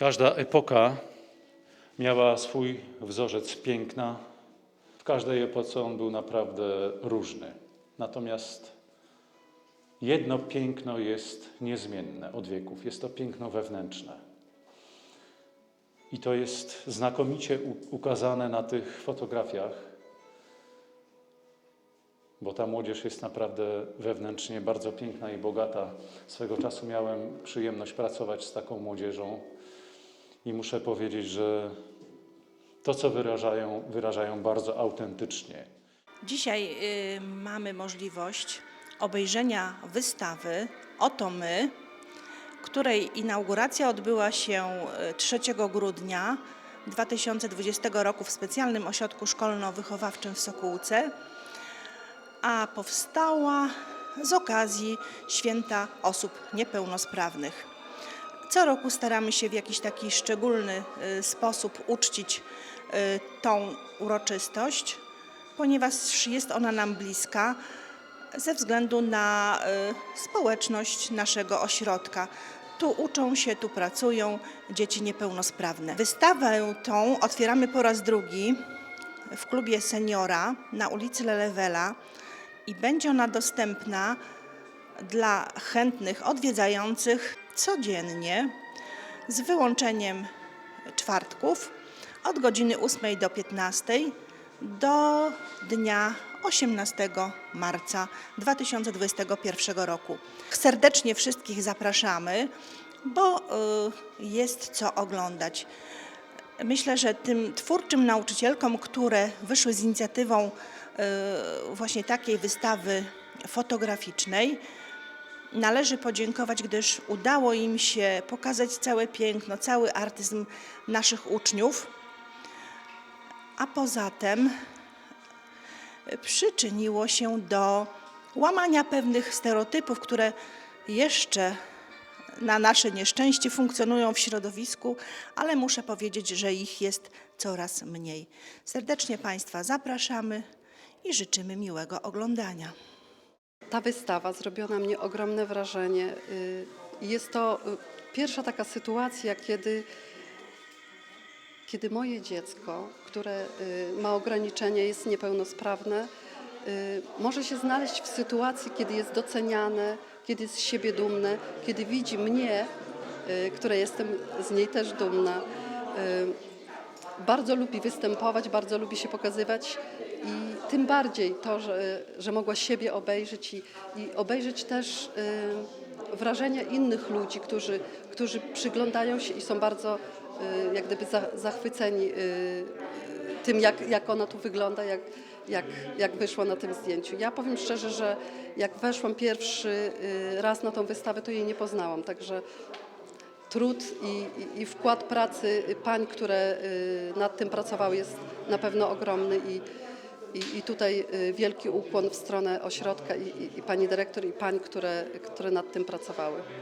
Każda epoka miała swój wzorzec piękna. W każdej epoce on był naprawdę różny. Natomiast jedno piękno jest niezmienne od wieków. Jest to piękno wewnętrzne. I to jest znakomicie ukazane na tych fotografiach, bo ta młodzież jest naprawdę wewnętrznie bardzo piękna i bogata. Swego czasu miałem przyjemność pracować z taką młodzieżą i muszę powiedzieć, że to, co wyrażają, wyrażają bardzo autentycznie. Dzisiaj y, mamy możliwość obejrzenia wystawy Oto my, której inauguracja odbyła się y, 3 grudnia 2020 roku w specjalnym ośrodku szkolno-wychowawczym w Sokółce, a powstała z okazji Święta Osób Niepełnosprawnych. Co roku staramy się w jakiś taki szczególny y, sposób uczcić y, tą uroczystość, ponieważ jest ona nam bliska ze względu na y, społeczność naszego ośrodka. Tu uczą się, tu pracują dzieci niepełnosprawne. Wystawę tą otwieramy po raz drugi w klubie seniora na ulicy Lelewela i będzie ona dostępna dla chętnych odwiedzających codziennie z wyłączeniem czwartków od godziny 8 do 15 do dnia 18 marca 2021 roku. Serdecznie wszystkich zapraszamy, bo y, jest co oglądać. Myślę, że tym twórczym nauczycielkom, które wyszły z inicjatywą y, właśnie takiej wystawy fotograficznej, należy podziękować, gdyż udało im się pokazać całe piękno, cały artyzm naszych uczniów, a poza tym przyczyniło się do łamania pewnych stereotypów, które jeszcze na nasze nieszczęście funkcjonują w środowisku, ale muszę powiedzieć, że ich jest coraz mniej. Serdecznie Państwa zapraszamy i życzymy miłego oglądania. Ta wystawa zrobiła na mnie ogromne wrażenie. Y, Jest to y, pierwsza taka sytuacja, kiedy, kiedy moje dziecko, które y, ma ograniczenia, jest niepełnosprawne, może się znaleźć w sytuacji, kiedy jest doceniane, kiedy jest z siebie dumne, kiedy widzi mnie, która jestem z niej też dumna. Bardzo lubi występować, bardzo lubi się pokazywać i tym bardziej to, że, że mogła siebie obejrzeć i, i obejrzeć też y, wrażenia innych ludzi, którzy, którzy przyglądają się i są bardzo y, jak gdyby za, zachwyceni y, tym, jak, jak ona tu wygląda, jak, jak, jak wyszła na tym zdjęciu. Ja powiem szczerze, że jak weszłam pierwszy y, raz na tą wystawę, to jej nie poznałam, także trud i, i, i wkład pracy pań, które y, nad tym pracowały jest na pewno ogromny i, i, i tutaj y, wielki ukłon w stronę ośrodka i, i, i pani dyrektor i pań, które, które nad tym pracowały.